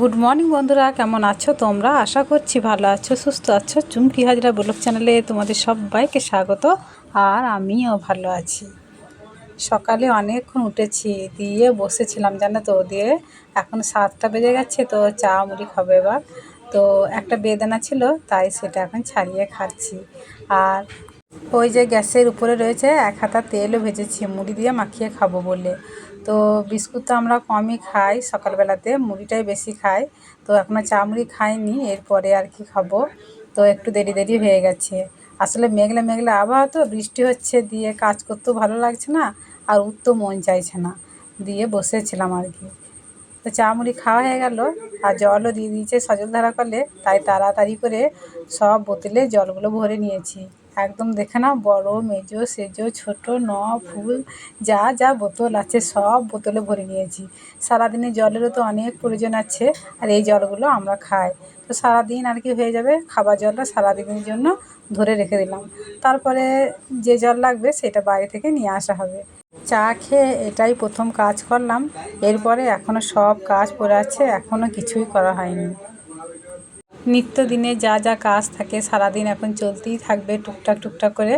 Good morning বন্ধুরা। কেমন আছো তোমরা? আশা করছি ভালো আছো, সুস্থ আছো। চুমকি হাজরা ব্লগ চ্যানেলে তোমাদের সবাইকে স্বাগত, আর আমিও ভালো আছি। সকালে অনেকক্ষণ উঠেছি, দিয়ে বসেছিলাম, জানো তো, দিয়ে এখন সাতটা বেজে গেছে, তো চা মুড়ি খাবে এবার। তো একটা বেদানা ছিল, তাই সেটা এখন ছাড়িয়ে খাচ্ছি। আর ওই যে গ্যাসের উপরে রয়েছে, এক হাতা তেলও ভেজেছি, মুড়ি দিয়ে মাখিয়ে খাব বলে। তো বিস্কুট তো আমরা কমই খাই, সকালবেলাতে মুড়িটাই বেশি খাই। তো এখনও চা মুড়ি খাইনি, এরপরে আর কি খাব। তো একটু দেরি দেরি হয়ে গেছে। আসলে মেঘলা মেঘলা আবহাওয়া তো, বৃষ্টি হচ্ছে দিয়ে কাজ করতেও ভালো লাগছে না, আর উঠতেও মন চাইছে না। দিয়ে বসেছিলাম আর কি। তো চা মুড়ি খাওয়া হয়ে গেল আর জলও দিয়ে দিয়েছে সজল ধারা কলে, তাই তাড়াতাড়ি করে সব বোতলে জলগুলো ভরে নিয়েছি। একদম দেখে না বড়, মেজো, সেজো, ছোট, ন, ফুল, যা যা বোতল আছে সব বোতলে ভরে নিয়েছি। সারাদিনে জলেরও তো অনেক প্রয়োজন আছে, আর এই জলগুলো আমরা খাই। তো সারাদিন আর কি হয়ে যাবে? খাবার জলটা সারাদিনের জন্য ধরে রেখে দিলাম। তারপরে যে জল লাগবে সেটা বাইরে থেকে নিয়ে আসা হবে। চা খেয়ে এটাই প্রথম কাজ করলাম। এরপরে এখনও সব কাজ পড়ে আছে এখনও কিছুই করা হয়নি। নিত্যদিনে যা যা কাজ থাকে সারাদিন এখন চলতেই থাকবে টুকটাক টুকটাক করে।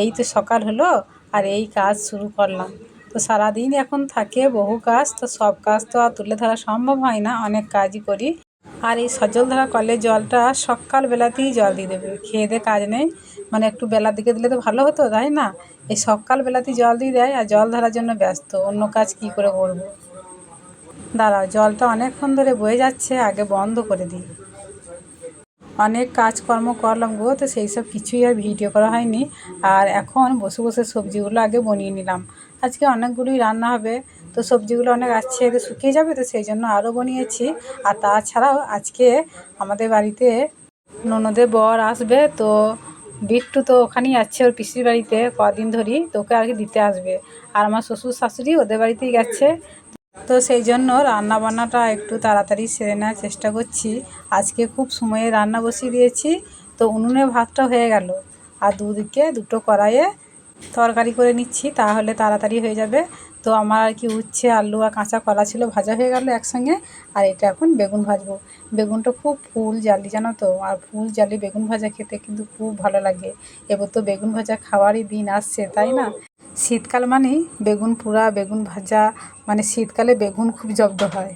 এই তো সকাল হলো আর এই কাজ শুরু করলাম। তো সারাদিন এখন থাকে বহু কাজ, তো সব কাজ তো আর তুলে ধরা সম্ভব হয় না, অনেক কাজই করি। আর এই সজল ধরা কলের জলটা সকালবেলাতেই জল দিয়ে দেবে, খেয়ে দিয়ে কাজ নেই। মানে একটু বেলার দিকে দিলে তো ভালো হতো, তাই না? এই সকালবেলাতেই জল দিয়ে দেয় আর জল ধরার জন্য ব্যস্ত। অন্য কাজ কি করে করব দাঁড়াও, জলটা অনেকক্ষণ ধরে বয়ে যাচ্ছে, আগে বন্ধ করে দিই। অনেক কাজকর্ম করলাম গো, তো সেই সব কিছুই আর ভিডিও করা হয়নি। আর এখন বসে বসে সবজিগুলো আগে বনিয়ে নিলাম। আজকে অনেকগুলোই রান্না হবে, তো সবজিগুলো অনেক আছে তো শুকিয়ে যাবে, তো সেই জন্য আরও বনিয়েছি। আর তাছাড়াও আজকে আমাদের বাড়িতে ননদের বর আসবে, তো বিট্টু তো ওখানেই আছে ওর পিসির বাড়িতে কদিন ধরি তোকে আর কি দিতে আসবে। আর আমার শ্বশুর শাশুড়ি ওদের বাড়িতেই গেছে। তো সেই জন্য রান্না বান্নাটা একটু তাড়াতাড়ি সেরে নেওয়ার চেষ্টা করছি। আজকে খুব সময়ে রান্না বসিয়ে দিয়েছি, তো উনুনে ভাতটা হয়ে গেল। আর দুদিকে দুটো কড়াইয়ে তরকারি করে নিচ্ছি, তাহলে তাড়াতাড়ি হয়ে যাবে। তো আমার আর কি উচ্ছে, আলু আর কাঁচা কলা ছিল, ভাজা হয়ে গেল একসঙ্গে। আর এটা এখন বেগুন ভাজবো। বেগুনটা খুব ফুল জালি, জানো তো? আর ফুল জালি বেগুন ভাজা খেতে কিন্তু খুব ভালো লাগে। এবার তো বেগুন ভাজা খাওয়ারই দিন আসছে, তাই না? শীতকাল মানেই বেগুন পোড়া, বেগুন ভাজা মানে শীতকালে বেগুন খুব জব্দ হয়।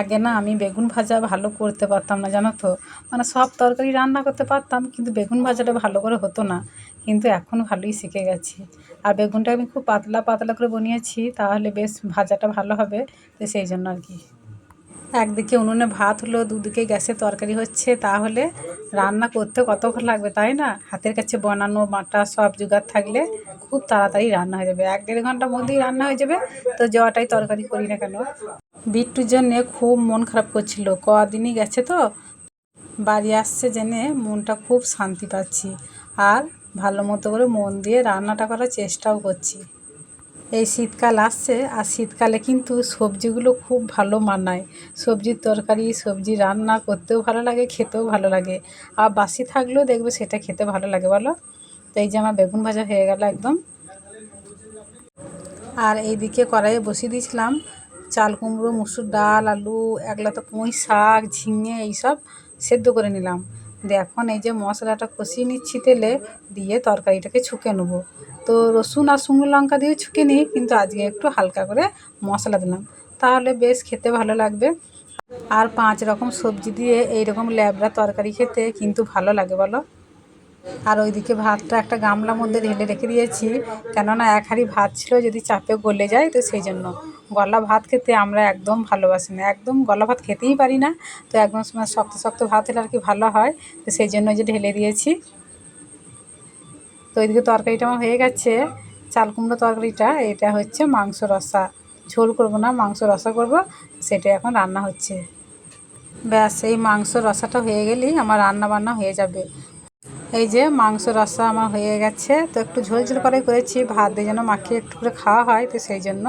আগে না আমি বেগুন ভাজা ভালো করতে পারতাম না, জানো তো? মানে সব তরকারি রান্না করতে পারতাম, কিন্তু বেগুন ভাজাটা ভালো করে হতো না। কিন্তু এখন ভালোই শিখে গেছি। আর বেগুনটা আমি খুব পাতলা পাতলা করে বানিয়েছি, তাহলে বেশ ভাজাটা ভালো হবে, তো সেই জন্য আর কি। একদিকে উনুনে ভাত হলো, দুদিকে গ্যাসে তরকারি হচ্ছে, তাহলে রান্না করতে কতক্ষণ লাগবে তাই না? হাতের কাছে বানানো বাটা সব জোগাড় থাকলে খুব তাড়াতাড়ি রান্না হয়ে যাবে। এক দেড় ঘণ্টার মধ্যেই রান্না হয়ে যাবে, তো যাওয়াটাই তরকারি করি না কেন? বিট্টুর জন্যে খুব মন খারাপ করছিল, কদিনই গেছে তো? বাড়ি আসছে জেনে মনটা খুব শান্তি পাচ্ছি। আর ভালো মতো করে মন দিয়ে রান্নাটা করার চেষ্টাও করছি। এই শীতকাল আসছে, আর শীতকালে কিন্তু সবজিগুলো খুব ভালো মানায়। সবজির তরকারি, সবজি রান্না করতেও ভালো লাগে, খেতেও ভালো লাগে। আর বাসি থাকলেও দেখবে সেটা খেতে ভালো লাগে, বলো? তো এই যে আমার বেগুন ভাজা হয়ে গেল একদম। আর এইদিকে কড়াইয়ে বসিয়ে দিয়েছিলাম চাল, কুমড়ো, মুসুর ডাল, আলু, একলাতো পুঁই শাক, ঝিঙে, এইসব সেদ্ধ করে নিলাম। এখন এই যে মশলাটা কষিয়ে নিচ্ছি তেলে দিয়ে তরকারিটাকে ছুঁকে নেব। তো রসুন আর শুকনো লঙ্কা দিয়ে ছুঁকে নিই, কিন্তু আজকে একটু হালকা করে মশলা দিলাম। তাহলে বেশ খেতে ভালো লাগবে। আর পাঁচ রকম সবজি দিয়ে এইরকম ল্যাবড়া তরকারি খেতে কিন্তু ভালো লাগে বলো। আর ওইদিকে ভাতটা একটা গামলার মধ্যে ঢেলে রেখে দিয়েছি। কেননা এক হাঁড়ি ভাত ছিল, যদি চাপে গলে যায় তো সেই জন্য। গলা ভাত খেতে আমরা একদম ভালোবাসি না। একদম গলা ভাত খেতেই পারি না, তো একদম সময় শক্ত শক্ত ভাত হলে আর কি ভালো হয়, তো সেই জন্য যে ঢেলে দিয়েছি। তো ওইদিকে তরকারিটা আমার হয়ে গেছে। চাল কুমড়ো তরকারিটা, এটা হচ্ছে মাংস রসা। ঝোল করব না, মাংস রসা করব সেটা এখন রান্না হচ্ছে। ব্যাস, এই মাংস রসাটা হয়ে গেলেই আমার রান্না বান্না হয়ে যাবে। এই যে মাংস রসা আমার হয়ে গেছে, তো একটু ঝোল ঝোল করে করেছি, ভাত দিয়ে যেন মাখিয়ে একটু করে খাওয়া হয়, তো সেই জন্য।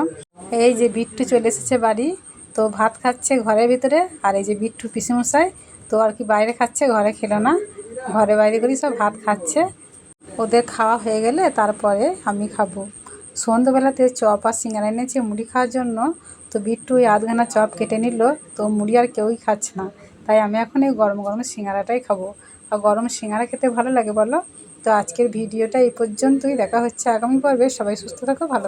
এই যে বিট্টু চলে এসেছে বাড়ি, তো ভাত খাচ্ছে ঘরের ভিতরে, আর এই যে বিট্টু পিসিমশাই, তো আর কি বাইরে খাচ্ছে, ঘরে খেলো না। ঘরে বাইরে করেই সব ভাত খাচ্ছে। ওদের খাওয়া হয়ে গেলে তারপরে আমি খাব। সন্ধ্যেবেলাতে চপ আর সিঙ্গারা এনেছি মুড়ি খাওয়ার জন্য, তো বিট্টু ওই আধখানা চপ কেটে নিল, তো মুড়ি আর কেউই খাচ্ছে না। তাই আমি এখন এই গরম গরম সিঙ্গারাটাই খাব। আর গরম সিঙ্গারা খেতে ভালো লাগে বলো। তো আজকের ভিডিওটা এই পর্যন্তই। দেখা হচ্ছে আগামী পর্বে। সবাই সুস্থ থাকো, ভালো